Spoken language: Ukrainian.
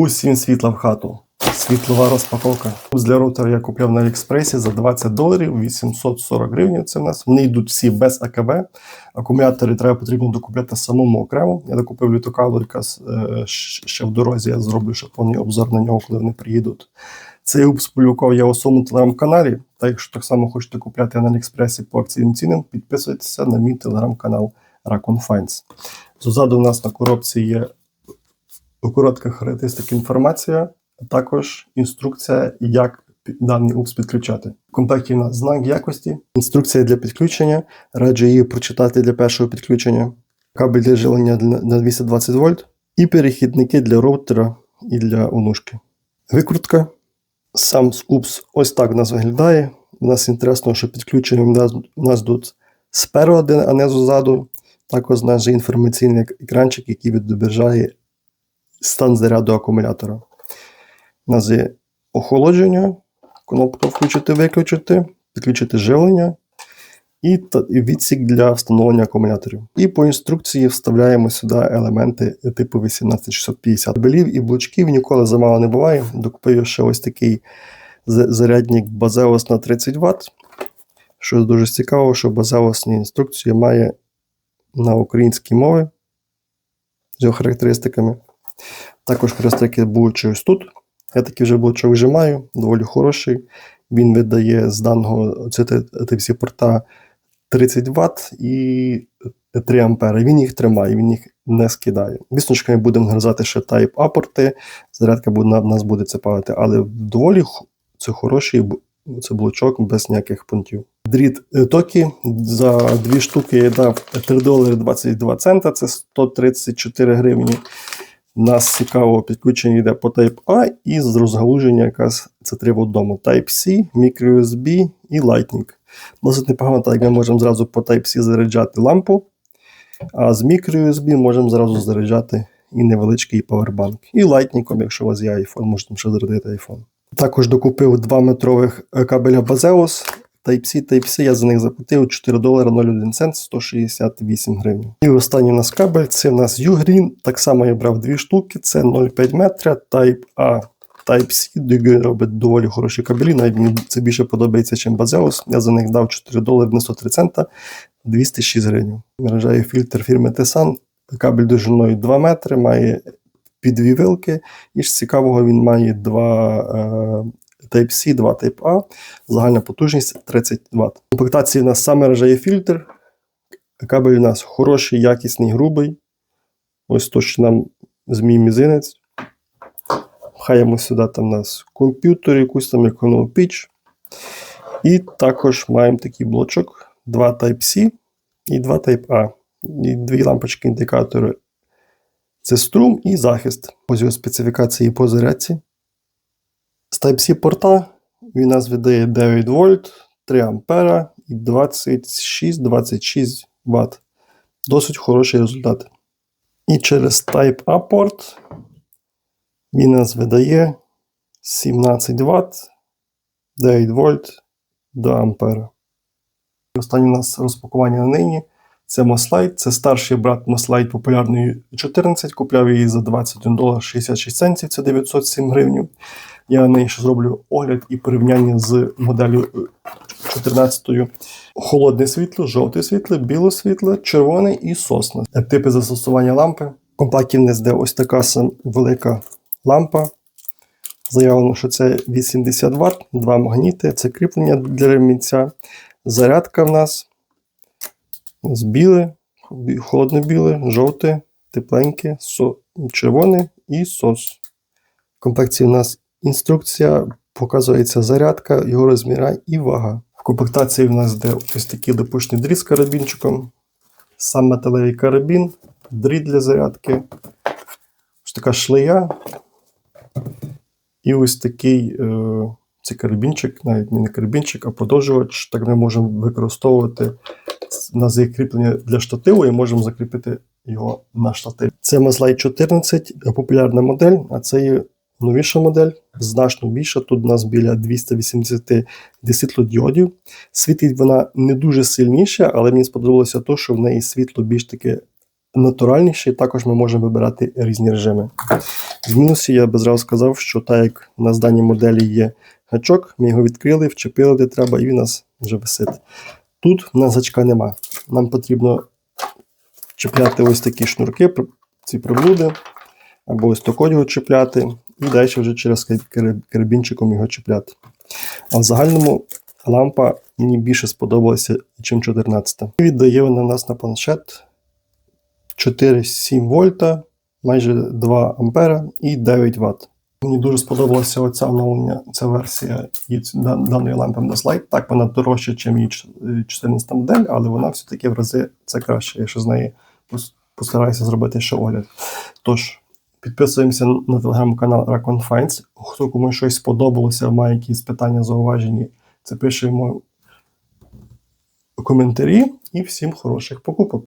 Усім світла в хату. Світлова розпаковка. Для роутера я купив на Аліекспресі за 20 доларів, 840 гривень. Це в нас. Вони йдуть всі без АКБ. Акумулятори треба потрібно докупляти самому окремо. Я докупив літокалу, якраз е, ще в дорозі я зроблю ще повний обзор на нього, коли вони приїдуть. Цей упс публікував я у своєму телеграм-каналі. Та якщо так само хочете купляти на Аліекспресі по акційним цінам, підписуйтеся на мій телеграм-канал Raccoon Finds. Ззаду у нас на коробці є коротка характеристика інформація, а також інструкція, як даний упс підключати. В комплекті у нас знак якості, інструкція для підключення. Раджу її прочитати для першого підключення, кабель для живлення для- на 220 вольт і перехідники для роутера і для онушки. Викрутка. Сам упс ось так у нас виглядає. У нас інтересно, що підключення у нас, у тут спереду, а не ззаду. Також у нас є інформаційний екранчик, який відображає стан заряду акумулятора. У нас є охолодження, кнопка включити-виключити, підключити живлення і, відсік для встановлення акумуляторів. І по інструкції вставляємо сюди елементи типу 18650. Белів і блочків ніколи замало не буває. Докупив ще ось такий зарядник Базеос на 30 Вт. Що дуже цікаво, що базеосні інструкції має на українській мові з його характеристиками. Також характеристики блочі ось тут. Я такий вже блочок вже маю, доволі хороший. Він видає з даного Type-C порта 30 Вт і 3 Ампери. Він їх тримає, він їх не скидає. Звісно, що ми будемо гризати ще Type A порти, зарядка буде, нас буде це палити, але доволі це хороший це блочок без ніяких пунктів. Дріт е, токі за дві штуки я дав 3 долари 22 цента, це 134 гривні. Нас цікаво підключення йде по Type A і з розгалуження якраз це три в Type-C, microUSB і Lightning. Досить непогано, так як ми можемо зразу по Type-C заряджати лампу, а з microUSB можемо зразу заряджати і невеличкий павербанк. І Lightning, якщо у вас є iPhone, можете ще зарядити iPhone. Також докупив 2 метрових кабеля Bazeus. Type-C, Type-C, я за них заплатив 4 долари 01 цент 168 гривень. І останній у нас кабель це у нас Ugreen. Так само я брав дві штуки, це 0,5 метра, Type A, Type-C, робить доволі хороші кабелі, навіть мені це більше подобається, ніж Bazeus. Я за них дав 4 долари 93 цента, 206 гривень. Наражаю фільтр фірми Tesan, кабель довжиною 2 метри, має під дві вилки, і ж цікавого він має два е, Type-C, два Type-A, загальна потужність 30 Вт. В комплектації у нас саме рожає фільтр. Кабель у нас хороший, якісний, грубий. Ось то, що нам з мій мізинець. Пхаємо сюди там у нас комп'ютер, якусь там економ піч. І також маємо такий блочок: два Type-C і два Type-A. І дві лампочки індикатори. Це струм і захист. Ось його специфікації по зарядці. З Type-C порта він нас видає 9 вольт, 3 ампера і 26-26 Вт. Досить хороший результат. І через Type-A порт він нас видає 17 Вт, 9 вольт, 2 ампера. Останнє у нас розпакування на нині. Це Moslite, це старший брат Moslite популярної 14. Купляв її за 21 долар 66 центів, це 907 гривень. Я на неї ще зроблю огляд і порівняння з моделлю е, 14. Холодне світло, жовте світло, біле світло, червоне і сосна. Типи застосування лампи. В комплекті в нас йде ось така сам велика лампа. Заявлено, що це 80 Вт, два магніти, це кріплення для ремінця. Зарядка в нас з біле, холодно-біле, жовте, тепленьке, со, червоне і сос. В комплекті у нас інструкція, показується зарядка, його розміра і вага. В комплектації в нас йде ось такий допущений дріт з карабінчиком, сам металевий карабін, дріт для зарядки, ось така шлея. І ось такий е, це карабінчик, навіть не карабінчик, а подовжувач. Так ми можемо використовувати на закріплення для штативу і можемо закріпити його на штатив. Це Mazlight 14, популярна модель, а це є новіша модель, значно більша. Тут у нас біля 280 світлодіодів. Світить вона не дуже сильніше, але мені сподобалося те, що в неї світло більш таке натуральніший. Також ми можемо вибирати різні режими. В мінусі я би зразу сказав, що так як у нас в даній моделі є гачок, ми його відкрили, вчепили де треба, і він нас вже висить. Тут у нема. Нам потрібно чіпляти ось такі шнурки, ці приблуди, або ось такою його чіпляти, і далі вже через кар- кар- карабінчиком його чіпляти. А в загальному лампа мені більше сподобалася, ніж 14. Віддає вона нас на планшет 4,7 вольта, майже 2 ампера і 9 Вт. Мені дуже сподобалася оця оновлення, ця версія і даної лампи на слайд. Так, вона дорожча, ніж її ч- е, 14 модель, але вона все-таки в рази це краще. Я ще з неї постараюся зробити ще огляд. Тож, підписуємося на телеграм-канал Raccoon Finds. Хто комусь щось сподобалося, має якісь питання, зауваження, це пишемо у коментарі. І всім хороших покупок.